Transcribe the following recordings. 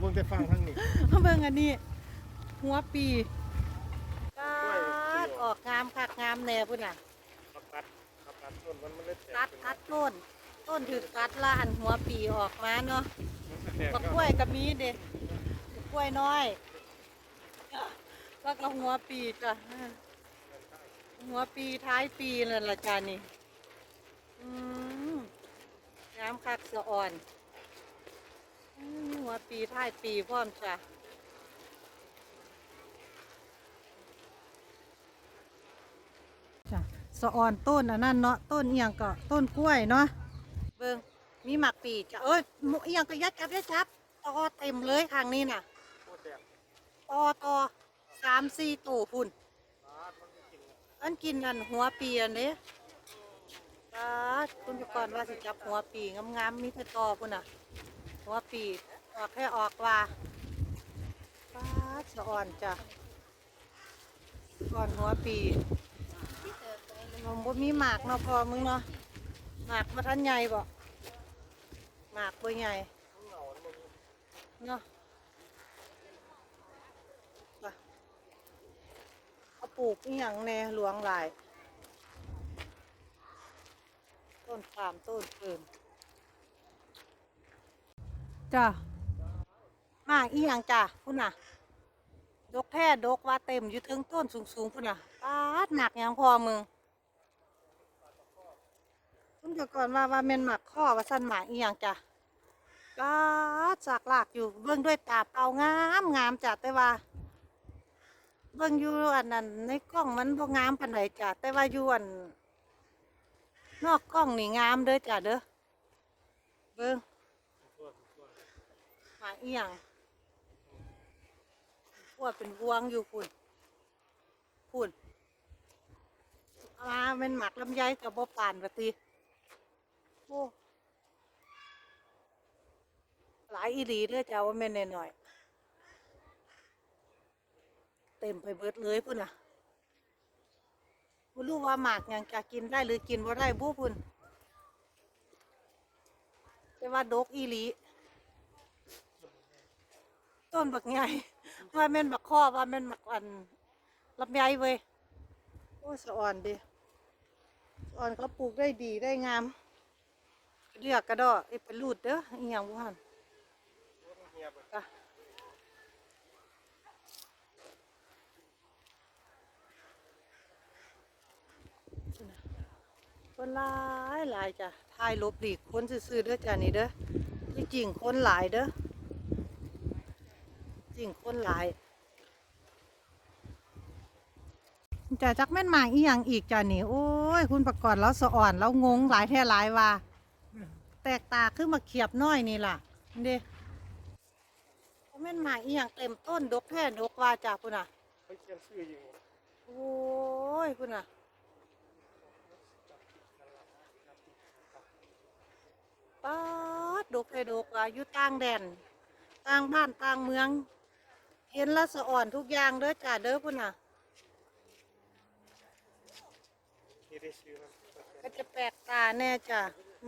เบิ่งแต่ฟังทั้งนี้มาเบิ่งอันนี้ หัวปีกาดออกงามคักงามแน่พุ่นน่ะขับตัดขับตัดต้นมันมันเลยแตกตัดตัดต้น ต้นถือตัดละอันหัวปีออกมาเนาะมันแตกบักกล้วยก็มีเด้บักกล้วยน้อยแล้วก็หัวปีจ้ะหัวปีท้ายปีนั่นละจานี่อืมงามคักสะอ่อน ปีท้ายปีพร้อมจ้ะจ้ะสะออนต้นอันนั้นเนาะต้นเอียงก็ต้นกล้วยเนาะเบิ่งมีหมักปีจ้ะเอ้ยมเอียงก็ยัดจับยัดจับตอเต็มเลยทางนี้น่ะตอตอสามสี่ตู้พุ่นตันกินอะอันกินอันหัวปีอันนี้ตาดคุณไปก่อนว่าสิจับหัวปีงามๆมีแต่ตอพุ่นน่ะ หัวปี ออกแค่ออกว่าตาดสะอ่อนจ้ะก่อนหัวปีมันบ่มีหมากเนาะพอมึงเนาะหมากมาทันใหญ่บ่หมากบ่ใหญ่เนาะปเอาปลูกอีหยังแน่หลวงหลาย ต้นปาล์มต้นเปิ่นจ้ะากอีหยังจ้ะพุ่นน่ะ ดกแท้ดกว่าเต็มอยู่ถึงต้นสูงๆพุ่นน่ะปาดหนักยังพอมึงคุณจะก่อนว่าว่าเมนหมักข้อว่าสั้นหมากอีหยังจ้ะก็จากหลากอยู่เบิ่งด้วยตาเปล่างามงามจ้ะแต่ว่าเบิ่งอยู่อันนั้นในกล้องมันบ่งามปานใดจ้ะแต่ว่าอยู่อันนอกกล้องนี่งามเด้อจ้ะเด้อเบิ่งหมากอีหยัง วดเป็นวงอยู่พุ่นพุ่นเอามาเป็นหมักลำไยกับบ่ป่านว่าติโอ้หลายอีหลีเด้อจ้าว่าแม่นหน่อยเต็มไปเบิดเลยพุ่นน่ะบ่รู้ว่าหมากยังจะกินได้หรือกินบ่ได้บุพุ่นแต่ว่าดกอีหลี ต้นบักใหญ่ ว่าแม่นบักข้อว่าแม่นบักอันลำไยเว้ยโอ้สะอ่อนดิสะอ่อนเขาปลูกได้ดีได้งามเรียกกระดอไอ้เป็นรูดเด้ออีหยังบ่หั่นเหียบอะจ้ะคนหลายหลายจ้ะถ่ายลบหลีกคนซื่อเด้อจ้ะนี่เด้อที่จริงคนหลายเด้อ ริงคนหลายจะจักแม่นหมาอีหยังอีกจ้ะนี่โอ้ย คุณประกอบแล้วสะอ่อนแล้วงงหลายแท้หลายว่า แตกตาขึ้นมาเขียบน้อยนี่ล่ะเด้แม่นหมาอีหยังเต็มต้นดกแท้ดกว่าจ้ะพุ่นน่ะโอ้ยพุ่นน่ะป๊าดดกแท้ดกว่าอยู่ต่างแดนต่างบ้านต่างเมือง เห็นละสะอ่อนทุกอย่างเด้อจ้ะเด้อพุ่นน่ะก็จะแปลกตาแน่จ้ะ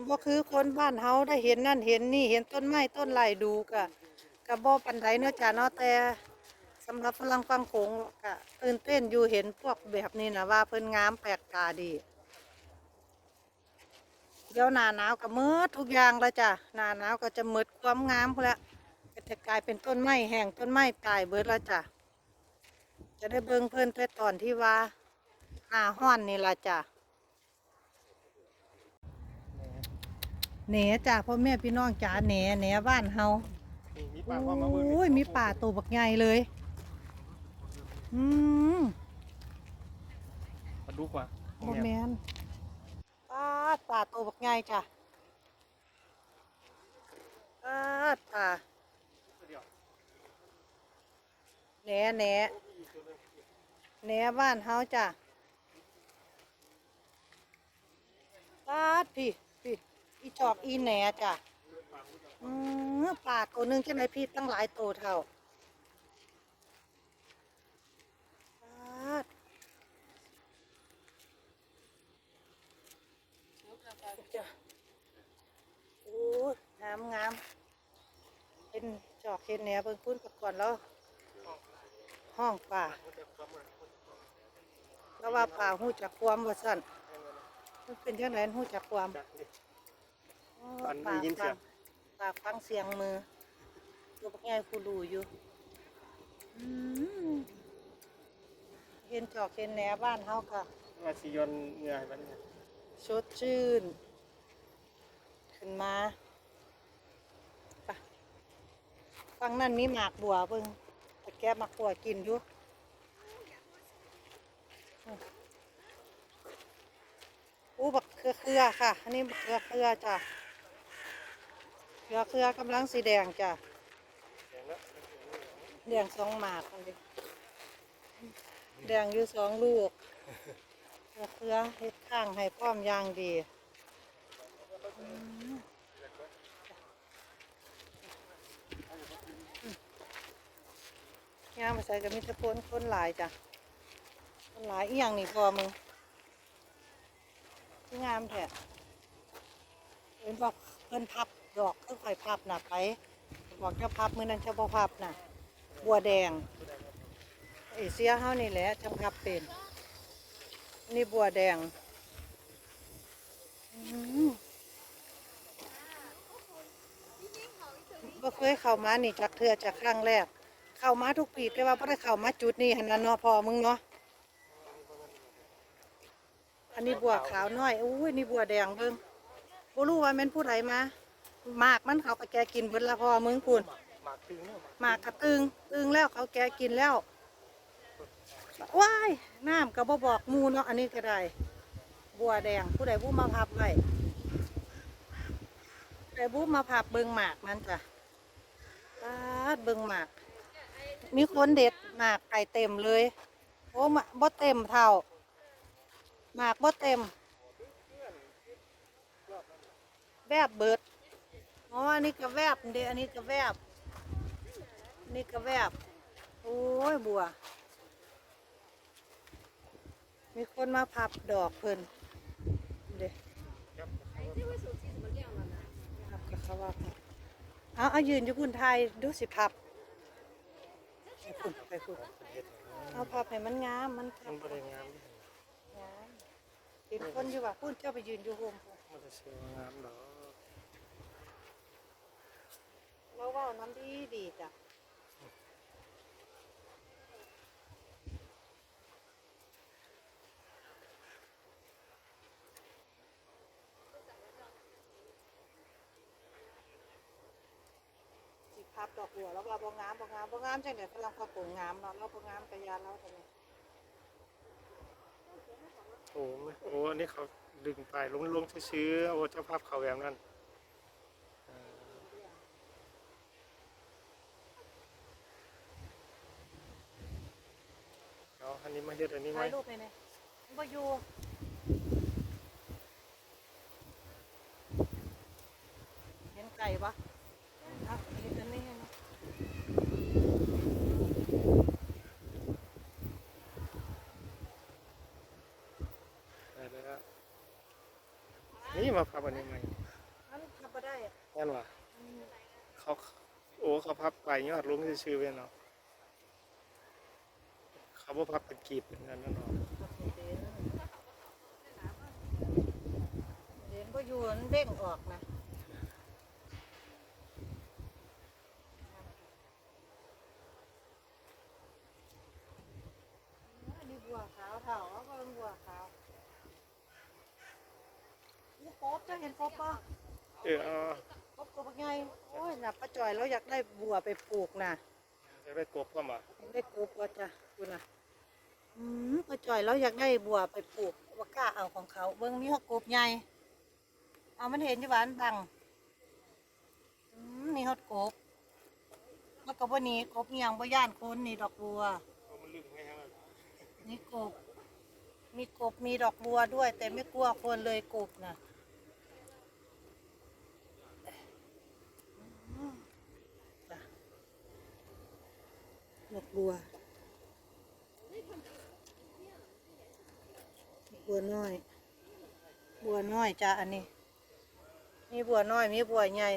บ่คือคนบ้านเฮาได้เห็นนั่นเห็นนี่เห็นต้นไม้ต้นไหลดูกะกะบ่ปันไดเนาะจ้ะเนาะแต่สำหรับฝรั่งฟังโขงกะตื่นเต้นอยู่เห็นพวกแบบนี้นะว่าเพิ่นงามแปลกตาดีเดี๋ยวหน้าหนาวก็มืดทุกอย่างแล้วจ้ะหน้าหนาวก็จะมืดความงามพุ่นละ จะกลายเป็นต้นไม้แห้งต้นไม้ตายเบิดแล้วจ้ะ จะได้เบิ่งเพิ่นแต่ตอนที่ว่าหน้าฮ้อนนี่ล่ะจ้ะแหนจ้ะพ่อแม่พี่น้องจ๋าแหนแหนบ้านเฮานี่มีป่าความมาเบิ่งโอ้ยมีป่าตัวบักใหญ่เลย อืมปลาดุกว่ะโมแมนป้าดป่าตัวบักใหญ่จ้ะป้าดป่า เดียว แหนแหนแหนบ้านเฮาจ้ะปาดพี่พี่อีจอกอีแหนจ้ะอืมป่าตัวหนึงใช่ไหมพี่ตั้งหลายตัวเท่าปาดจ้ะโอ้งามงามเป็นจอกเห็นแหนเบิ่งพุ่นไปก่อนแล้ว ห้องป่ามันจะความเหมือนคนแล้วว่าป่าหูจักความว่าสั่นมันเป็นจังไดหูจักความจัดดิอ๋อฝันได้ป่ายินเสีฟัยงงป่าฟังเสียงมือตัวบักใหญ่คูดูอยู่อืมเห็นจอกเห็นแหนบ้านเฮาค่ะว่าสิยนเหงื่อให้มันเนี่ยสดชื่น ขึ้นมาไปฟังนั่นมีหมากบัวเบิ่ง แกะมากบัวกินอยู่อืมอู้บักเครือเครือค่ะ อันนี้บักเครือเครือจ้ะเครือเครือกำลังสีแดงจ้ะแดงสองหมากอันนี้แดงอยู่สองลูกเครือเครือเฮ็ดข้างให้พร้อมย่างดีอืม ย่างมาใส่กับมิตรพลคนหลายจ้ะคนหลายอีหยังนี่พอมึงที่งามแท้เห็นบอกเพิ่นพับดอกเพิ่นค่พับน่ะไปบอกจะพับมือนั้นเจะบ่พับน่ะ บัวแดงไอเสียเฮานี่แหละจังพับเป็นนี่บัวแดงอืมบ่เคยเข้ามานี่จักเทือจากครั้งแรก เข้ามาทุกปีแต่ว่าบ่ได้เข้ามาจุดนี้หันน่ะเนาะพอมึงเนาะอันนี้บัวขาวน้อยอุ้ยนี่บัวแดงเบิ่งบ่รู้ว่าแม่นผู้ใดมาหมากมันเขาก็แกกินเบิดละพอมึงคุณหมากตึงเนี่ยหมากกระตึงตึงแล้วเขาแกกินแล้วว้ายน้ำก็บ่บอกมูเนาะอันนี้ก็ได้ บัวแดงผู้ใดผู้มาพับไว้ผู้ใดผู้มาพับเบิงหมากมันจ้ะปาดเบิงหมาก มีคนเด็ดหมากไก่เต็มเลย โอ้มะบ่เต็มเท่าหมากบ่เต็ม แวบเบิดอ๋ออันนี้ก็แวบเดอันนี้ก็แวบนี่ก็แวบ โอ้ยบัว มีคนมาพับดอกเพิ่นเด้พับกับเขาว่าเอาเอายืนอยู่พุ่นไทยดูสิพับ ไปพุ่นไปพุ่นเอาพับให้มันงามมันพัมับนบริงามงามเห็นคนอยู่ว่าพุ่นเจ้าไปยืนอยู่โฮมพุ่นมันจะสวยงามดอกเราเว่าน้ำดีดีจ้ะ สิพับดอกบัวแล้วว่าบ่งามบ่งามบ่งามจังได๋พลังพอปลูกงามเนาะเราบ่งามกะยานเราจังได๋โอ้ไม่โอ้อันนี้เขาดึงไปลงลงชื้อๆโอ้เจ้าภาพเขาแบบนั้นเออเอาอันนี้มาเฮ็ดอันนี้ไหมถ่ายรูปให้แหน่บ่อยู่เห็นไก่ปะเอาเห็นอันนี้ให้หน่อย ได้แล้วนี่ มาพับอันนี้ไหมอันทำบ่ได้อะงั้นวะเขาโอ้เขาพับไปยอดลงชื่อๆไว้เนาะเขาบ่พับเป็นกีบเป็นเงินแล้วเนาะเห็นบ่อยู่มันเด้งออกนะอันนี้บัวขาวเถ่าเอาก็เป็นบัวขาว กบจะเห็นกบปะเออเอากบตัวไงโอ้ยน่ะป้าจอยเราอยากได้บัวไปปลูกน่ะจะได้กบก็มาได้กบก็จะคุณน่ะอืมป้าจอยเราอยากได้บัวไปปลูกว่ากล้าเอาของเขา เบิ่งมีหกกบใหญ่เอามันเห็นอยู่หวานบังอืมนี่ฮอดกบมันก็บ่หนีกบเงียงบ่ย่านคนนี่ดอกบัวมันลึกให้ครับนี่กบมีกบมีดอกบัวด้วย แต่ไม่กลัวคนเลยกบน่ะอืมจ้ะดอก บัว บัวน้อย บัวน้อยจ้าอันนี้ มีบัวน้อย มีบัวใหญ่